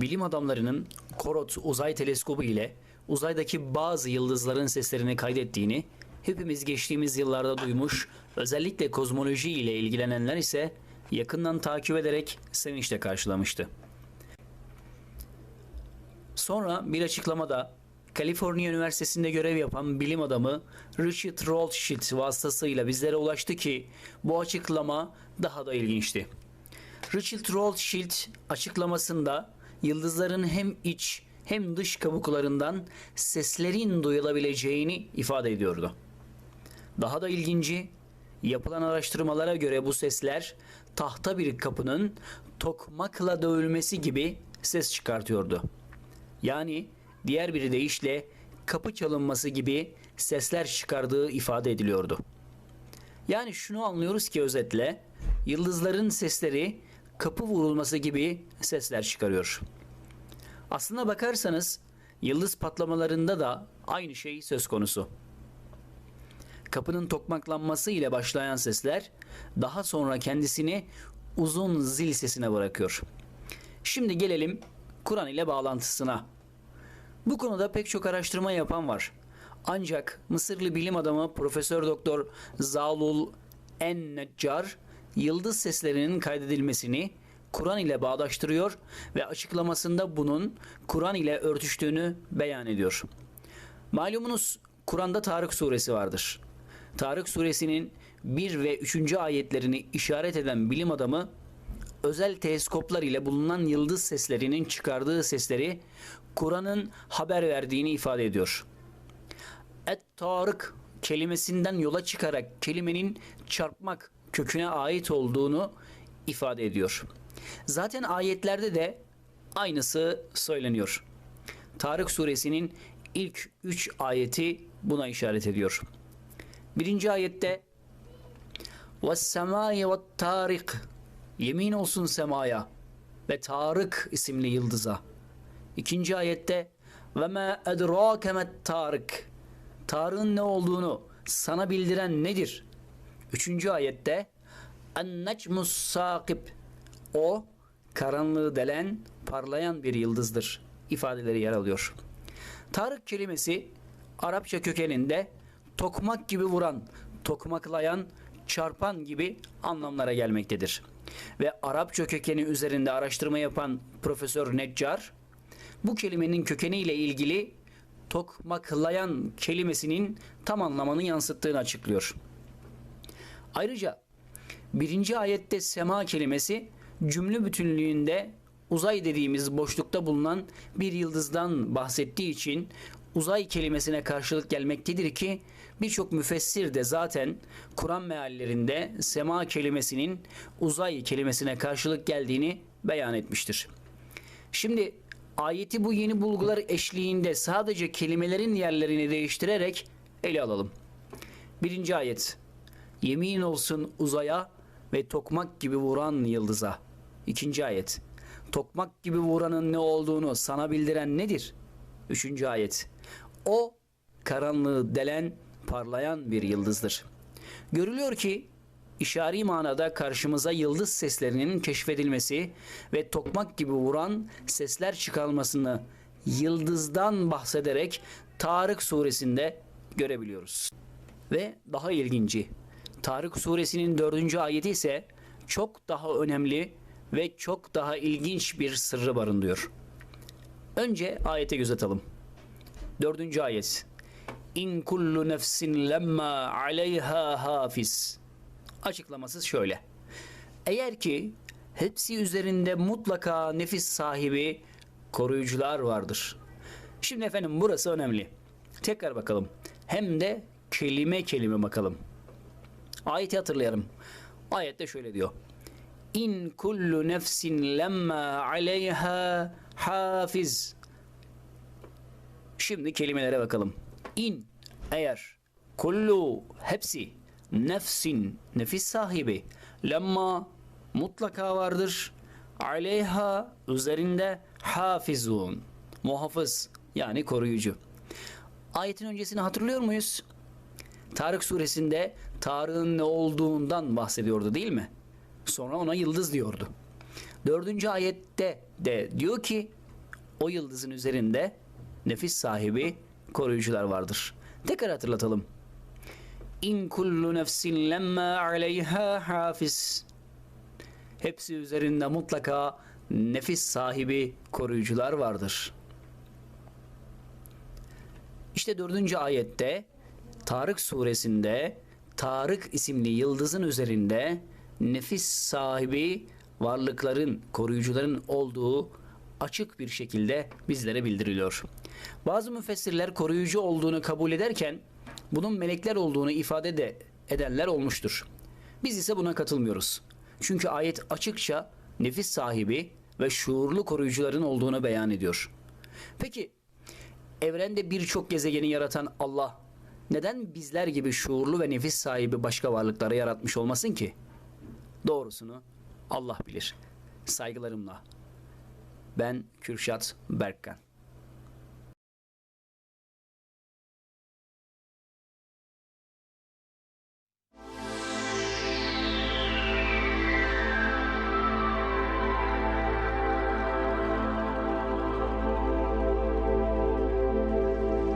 bilim adamlarının Korot uzay teleskobu ile uzaydaki bazı yıldızların seslerini kaydettiğini hepimiz geçtiğimiz yıllarda duymuş, özellikle kozmoloji ile ilgilenenler ise yakından takip ederek sevinçle karşılamıştı. Sonra bir açıklamada Kaliforniya Üniversitesi'nde görev yapan bilim adamı Richard Rothschild vasıtasıyla bizlere ulaştı ki bu açıklama daha da ilginçti. Richard Rothschild açıklamasında yıldızların hem iç hem dış kabuklarından seslerin duyulabileceğini ifade ediyordu. Daha da ilginci, yapılan araştırmalara göre bu sesler tahta bir kapının tokmakla dövülmesi gibi ses çıkartıyordu. Yani diğer bir deyişle kapı çalınması gibi sesler çıkardığı ifade ediliyordu. Yani şunu anlıyoruz ki özetle yıldızların sesleri kapı vurulması gibi sesler çıkarıyor. Aslına bakarsanız yıldız patlamalarında da aynı şey söz konusu. Kapının tokmaklanması ile başlayan sesler daha sonra kendisini uzun zil sesine bırakıyor. Şimdi gelelim Kur'an ile bağlantısına. Bu konuda pek çok araştırma yapan var. Ancak Mısırlı bilim adamı Profesör Doktor Zalul En-Neccar yıldız seslerinin kaydedilmesini Kur'an ile bağdaştırıyor ve açıklamasında bunun Kur'an ile örtüştüğünü beyan ediyor. Malumunuz Kur'an'da Tarık suresi vardır. Tarık suresinin 1 ve 3. ayetlerini işaret eden bilim adamı özel teleskoplar ile bulunan yıldız seslerinin çıkardığı sesleri Kur'an'ın haber verdiğini ifade ediyor. Et-Tarık kelimesinden yola çıkarak kelimenin çarpmak köküne ait olduğunu ifade ediyor. Zaten ayetlerde de aynısı söyleniyor. Tarık suresinin ilk 3 ayeti buna işaret ediyor. Birinci ayette وَالسَّمَاءِ وَالتَّارِقِ Yemin olsun semaya ve Tarık isimli yıldıza. İkinci ayette ve ma edrake met Tarık. Tarık'ın ne olduğunu sana bildiren nedir? Üçüncü ayette en necmus sakib. O karanlığı delen parlayan bir yıldızdır ifadeleri yer alıyor. Tarık kelimesi Arapça kökeninde tokmak gibi vuran, tokmaklayan, çarpan gibi anlamlara gelmektedir. Ve Arapça kökeni üzerinde araştırma yapan Profesör Neccar bu kelimenin kökeniyle ilgili tokmaklayan kelimesinin tam anlamını yansıttığını açıklıyor. Ayrıca birinci ayette sema kelimesi cümle bütünlüğünde uzay dediğimiz boşlukta bulunan bir yıldızdan bahsettiği için uzay kelimesine karşılık gelmektedir ki birçok müfessir de zaten Kur'an meallerinde sema kelimesinin uzay kelimesine karşılık geldiğini beyan etmiştir. Şimdi ayeti bu yeni bulgular eşliğinde sadece kelimelerin yerlerini değiştirerek ele alalım. Birinci ayet. Yemin olsun uzaya ve tokmak gibi vuran yıldıza. İkinci ayet. Tokmak gibi vuranın ne olduğunu sana bildiren nedir? Üçüncü ayet. O karanlığı delen parlayan bir yıldızdır. Görülüyor ki işari manada karşımıza yıldız seslerinin keşfedilmesi ve tokmak gibi vuran sesler çıkarmasını yıldızdan bahsederek Tarık suresinde görebiliyoruz. Ve daha ilginci Tarık suresinin dördüncü ayeti ise çok daha önemli ve çok daha ilginç bir sırrı barındırıyor. Önce ayete göz atalım. Dördüncü ayet. İn kullu nefsin lemma aleyha hafiz. Açıklaması şöyle. Eğer ki hepsi üzerinde mutlaka nefis sahibi koruyucular vardır. Şimdi efendim burası önemli. Tekrar bakalım. Hem de kelime kelime bakalım. Ayeti hatırlayalım. Ayette şöyle diyor. İn kullu nefsin lemma aleyha hafiz. Şimdi kelimelere bakalım. İn eğer kullu hepsi nefsin nefis sahibi lemma mutlaka vardır aleyha üzerinde hafizun muhafız yani koruyucu. Ayetin öncesini hatırlıyor muyuz? Tarık suresinde Tarık'ın ne olduğundan bahsediyordu değil mi? Sonra ona yıldız diyordu. Dördüncü ayette de diyor ki o yıldızın üzerinde nefis sahibi koruyucular vardır. Tekrar hatırlatalım. İn kullu nefsin lemma aleyha hafiz. Hepsi üzerinde mutlaka nefis sahibi koruyucular vardır. İşte dördüncü ayette Tarık suresinde Tarık isimli yıldızın üzerinde nefis sahibi varlıkların, koruyucuların olduğu açık bir şekilde bizlere bildiriliyor. Bazı müfessirler koruyucu olduğunu kabul ederken bunun melekler olduğunu ifade de edenler olmuştur. Biz ise buna katılmıyoruz. Çünkü ayet açıkça nefis sahibi ve şuurlu koruyucuların olduğunu beyan ediyor. Peki evrende birçok gezegeni yaratan Allah neden bizler gibi şuurlu ve nefis sahibi başka varlıkları yaratmış olmasın ki? Doğrusunu Allah bilir. Saygılarımla. Ben Kürşat Berkkan.